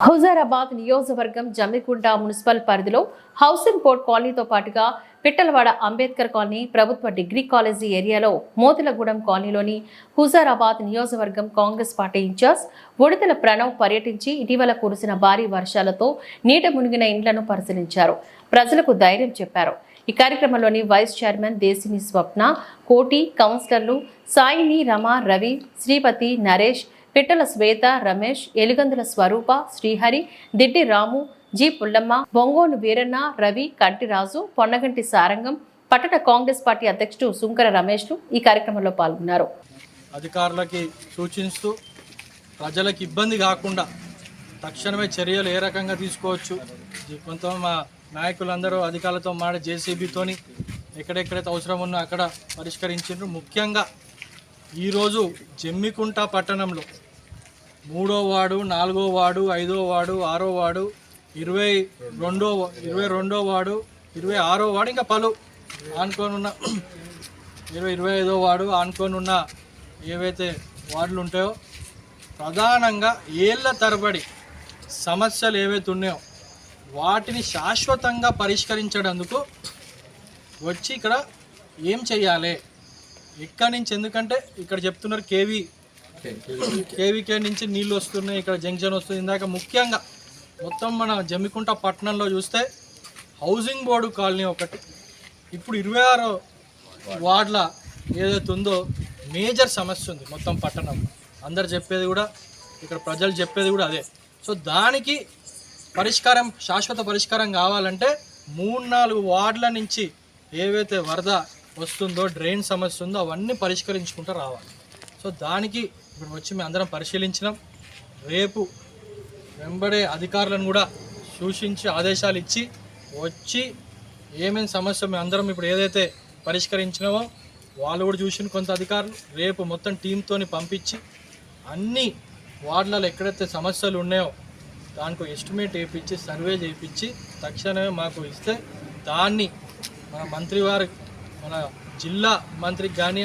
హుజారాబాద్ నియోజకవర్గం జమ్మికుంట మున్సిపల్ పరిధిలో housing board కాలనీతో పాటుగా పిట్టలవాడ అంబేద్కర్ కాలనీ ప్రభుత్వ డిగ్రీ కాలేజీ ఏరియాలో మోతిలగూడెం కాలనీలోని హుజారాబాద్ నియోజకవర్గం Congress party in charge Udathala Pranav పర్యటించి ఇటీవల కురిసిన భారీ వర్షాలతో నీట మునిగిన ఇండ్లను పరిశీలించారు. ప్రజలకు ధైర్యం చెప్పారు. ఈ కార్యక్రమంలోని వైస్ చైర్మన్ దేశిని స్వప్న కోటి కౌన్సిలర్లు సాయిని రమ రవి శ్రీపతి నరేష్ పిట్టల శ్వేత రమేష్ ఎలుగందుల స్వరూప శ్రీహరి దిడ్డి రాము జి పుల్లమ్మ బొంగోలు వీరన్న రవి కంటిరాజు పొన్నగంటి సారంగం పట్టణ కాంగ్రెస్ పార్టీ అధ్యక్షుడు సుంకర రమేష్లు ఈ కార్యక్రమంలో పాల్గొన్నారు. అధికారులకి సూచిస్తూ ప్రజలకు ఇబ్బంది కాకుండా తక్షణమే చర్యలు ఏ రకంగా తీసుకోవచ్చు? కొంత మా నాయకులందరూ అధికారులతో మాట జేసీబీతోని ఎక్కడెక్కడైతే అవసరం ఉన్నా అక్కడ పరిష్కరించారు ముఖ్యంగా ఈరోజు జమ్మికుంట పట్టణంలో మూడో వాడు నాలుగో వాడు ఐదో వాడు ఆరో వాడు ఇరవై రెండో ఇరవై రెండో వాడు ఇరవై ఆరో వాడు ఇంకా పలు ఆనుకోనున్న ఇరవై ఇరవై ఐదో వాడు ఆనుకోనున్న ఏవైతే వార్డులు ఉంటాయో ప్రధానంగా ఏళ్ళ తరబడి సమస్యలు ఏవైతే ఉన్నాయో వాటిని శాశ్వతంగా పరిష్కరించడందుకు వచ్చి ఇక్కడ ఏం చేయాలి? ఇక్కడి నుంచి ఎందుకంటే ఇక్కడ చెప్తున్నారు కేవీ. కేవీకే నుంచి నీళ్ళు వస్తున్నాయి ఇక్కడ జంక్షన్ వస్తుంది. ఇందాక ముఖ్యంగా మొత్తం మన జమ్మికుంట పట్టణంలో చూస్తే హౌసింగ్ బోర్డు కాలనీ ఒకటి. ఇప్పుడు ఇరవై ఆరో వార్డుల ఏదైతే ఉందో మేజర్ సమస్య ఉంది మొత్తం పట్టణంలో. అందరు చెప్పేది కూడా ఇక్కడ ప్రజలు చెప్పేది కూడా అదే. సో దానికి పరిష్కారం శాశ్వత పరిష్కారం కావాలంటే మూడు నాలుగు వార్డుల నుంచి ఏవైతే వరద వస్తుందో డ్రైన్ సమస్య ఉందో అవన్నీ పరిష్కరించుకుంటూ రావాలి. సో దానికి ఇప్పుడు వచ్చి మేము అందరం పరిశీలించినాం. రేపు వెంబడే అధికారులను కూడా సూచించి ఆదేశాలు ఇచ్చి వచ్చి ఏమేమి సమస్య మేము అందరం ఇప్పుడు ఏదైతే పరిష్కరించినామో వాళ్ళు కూడా చూసిన కొంత అధికారులు. రేపు మొత్తం టీంతోని పంపించి అన్ని వార్డులలో ఎక్కడైతే సమస్యలు ఉన్నాయో దానికి ఎస్టిమేట్ వేయించి సర్వే చేయించి తక్షణమే మాకు ఇస్తే దాన్ని మన మంత్రి వారి మన జిల్లా మంత్రికి కానీ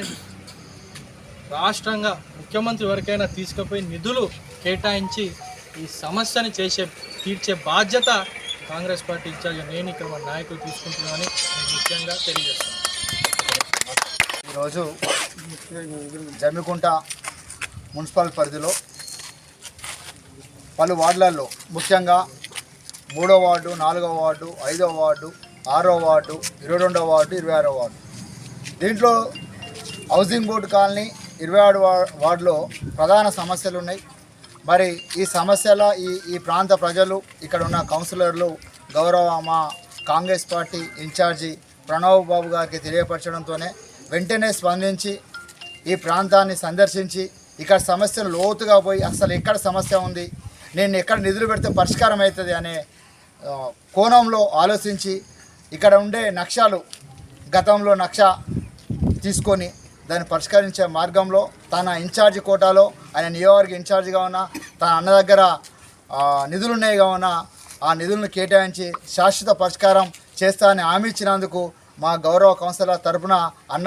రాష్ట్రంగా ముఖ్యమంత్రి వరకైనా తీసుకుపోయి నిధులు కేటాయించి ఈ సమస్యని చేసే తీర్చే బాధ్యత కాంగ్రెస్ పార్టీ ఇన్ఛార్జ్ నేను ఇక్కడ మా నాయకులు తీసుకుంటున్నానని నేను ముఖ్యంగా తెలియజేస్తాను ఈరోజు జమ్మికుంట మున్సిపల్ పరిధిలో పలు వార్డులలో ముఖ్యంగా మూడో వార్డు నాలుగో వార్డు ఐదో వార్డు ఆరో వార్డు ఇరవై రెండో వార్డు ఇరవై ఆరో వార్డు. దీంట్లో హౌసింగ్ బోర్డు కాలనీ ఇరవై ఆరు వా- వార్డులో ప్రధాన సమస్యలు ఉన్నాయి మరి ఈ సమస్యల ఈ ఈ ప్రాంత ప్రజలు ఇక్కడ ఉన్న కౌన్సిలర్లు గౌరవ మా Congress party in charge Pranav Babu గారికి తెలియపరచడంతోనే వెంటనే స్పందించి ఈ ప్రాంతాన్ని సందర్శించి ఇక్కడ సమస్యలు లోతుగా పోయి అసలు ఎక్కడ సమస్య ఉంది నేను ఎక్కడ నిధులు పెడితే పరిష్కారం అవుతుంది అనే కోణంలో ఆలోచించి ఇక్కడ ఉండే నక్షాలు గతంలో నక్ష తీసుకొని దాన్ని పరిష్కరించే మార్గంలో తన ఇన్ఛార్జి కోటాలో ఆయన నియోజకవర్గ ఇన్ఛార్జిగా ఉన్న తన అన్న దగ్గర ఆ, నిధులున్నాయి కావున ఆ నిధులను కేటాయించి శాశ్వత పరిష్కారం చేస్తా అని హామీ ఇచ్చినందుకు మా గౌరవ కౌన్సిలర్ తరపున అన్న